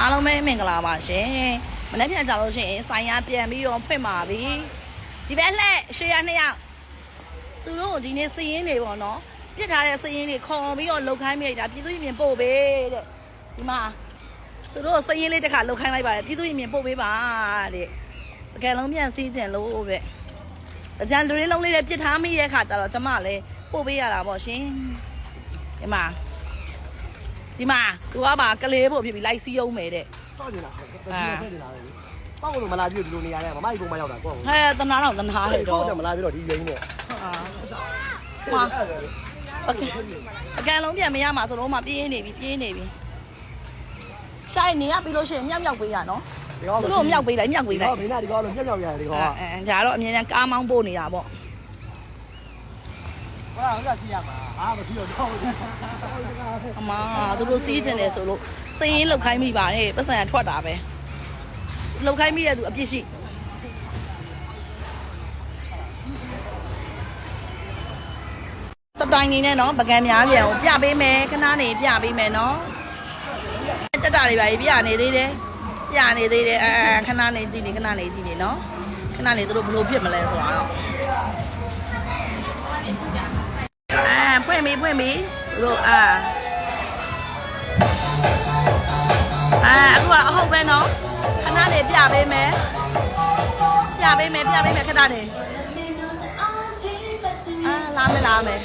အားလုံးပဲမင်္ဂလာပါရှင်မနေ့ပြန်ကြလို့ရှိရင်ဆိုင်ရပြန်ပြီးတော့ဖွင့်ပါပြီဒီဘက်လှည့်ရှေ့ရနှစ်ယောက်သူတို့ကိုဒီနေ့စည်ရင်းတွေပေါ့နော်ပြစ်ထားတဲ့စည်ရင်းတွေခေါ်ပြီးတော့လှုပ်ခိုင်းမိလိုက်တာပြည်သူ့ရင်ပို့ပေးတဲ့ဒီမှာသူတို့စည်ရင်းလေးတစ်ခါလှုပ်ခိုင်းလိုက်ပါတယ်ပြည်သူ့ရင်ပို့ပေးပါတဲ့တကယ်လုံးပြန်စီးကျင်လို့ပဲအကြံလူရင်းလုံးလေးနဲ့ပြစ်ထားမိတဲ့အခါကျတော့ကျမလည်းပို့ပေးရတာပေါ့ရှင်ဒီမှာ ဒီမှာသူကပါကလေးဖို့ဖြစ်ပြီးလိုက်စီးအောင်မယ်တဲ့ စောင့်နေတာဆက်နေတာလေပေါ့ကတော့မလာပြည့်ဒီလိုနေရတယ်မမကြီးပုံမရောက်တာကော ဟဲ့သနာတော့သနာတယ်တော့ တော့မလာပြတော့ဒီလိမ့်နဲ့ ဟာဟာโอเคအကန်လုံးပြန်မရမှာဆိုတော့မှပြေးနေပြီပြေးနေပြီရှိုင်းနေရပြီးလို့ရှိရင်မြောက်မြောက်ပေးရနော်သူတို့မြောက်ပေးလိုက်မြောက်ပေးလိုက် မင်းကဒီကောလို့ညက်ညောက်ရတယ်ဒီကော အဲအဲဒါတော့အမြဲတမ်းကားမောင်းပို့နေတာပေါ့ ဘာလို့ကစီရမှာအာမစီတော့တော့အမသူတို့စီးကျင်တယ်ဆိုလို့စင်းရင်လောက်ခိုင်းမိပါတယ်ပတ်စံရထွက်တာပဲလောက်ခိုင်းမိတဲ့သူအပြစ်ရှိစတိုင်နေနဲ့နော်ပကံများပြန်ကိုပြပေးမယ်ခဏနေပြပေးမယ်နော်တက်တာတွေပါပြနေသေးတယ်ပြနေသေးတယ်အဲခဏနေကြည့်နေခဏနေကြည့်နေနော်ခဏနေသူတို့ဘလို့ဖြစ်မလဲဆိုတာတော့အဲဖွ င့်ပြီဖွင့်ပြီသူတို့အာအာအခုကအဟုတ်ပဲနော်ခဏနေပြပေးမယ်ပြပေးမယ်ပြပေးမယ်ခဏနေအာလာမယ်လာမယ်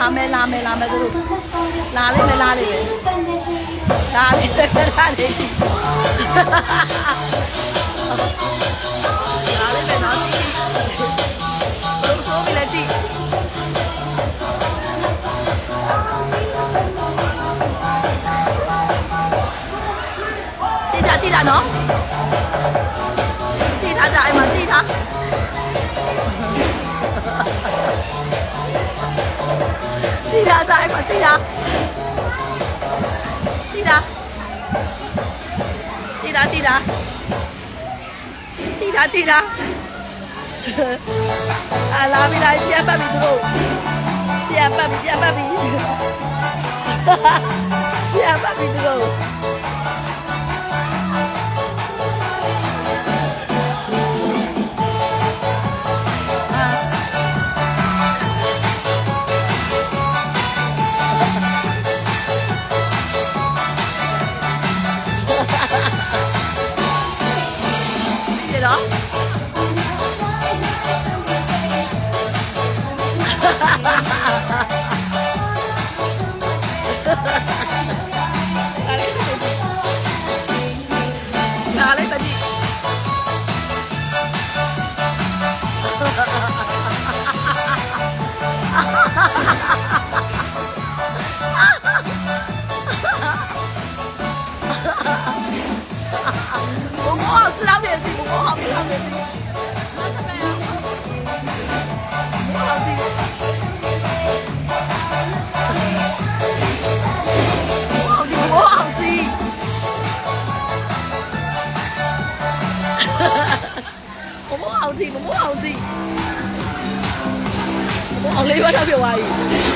လာမယ်လာမယ်လာမယ်သူတို့လာလိမ့်မယ်လာလိမ့်မယ်လာလိမ့်မယ်လာလိမ့် ကြည့်တာကြည့်တာနော်ကြည့်တာကြအိမ်မှာကြည့်တာကြည့်တာကြအိမ်မှာကြည့်တာကြည့်တာကြည့်တာကြည့်တာကြည့်တာကြည့်တာအာလာပြီလာပြန်ပတ်ပြီသူတို့ပြန်ပတ်ပြီပြန်ပတ်ပြီပြန်ပတ်ပြီသူတို့ ဒါလေးပဲကြည့်ဘုံဘောစလောက်ရဲ့စီဘုံ ဘောစီဘုံဘောစီဘုံဘောလေးဘာတော့ပြောပါ ਈ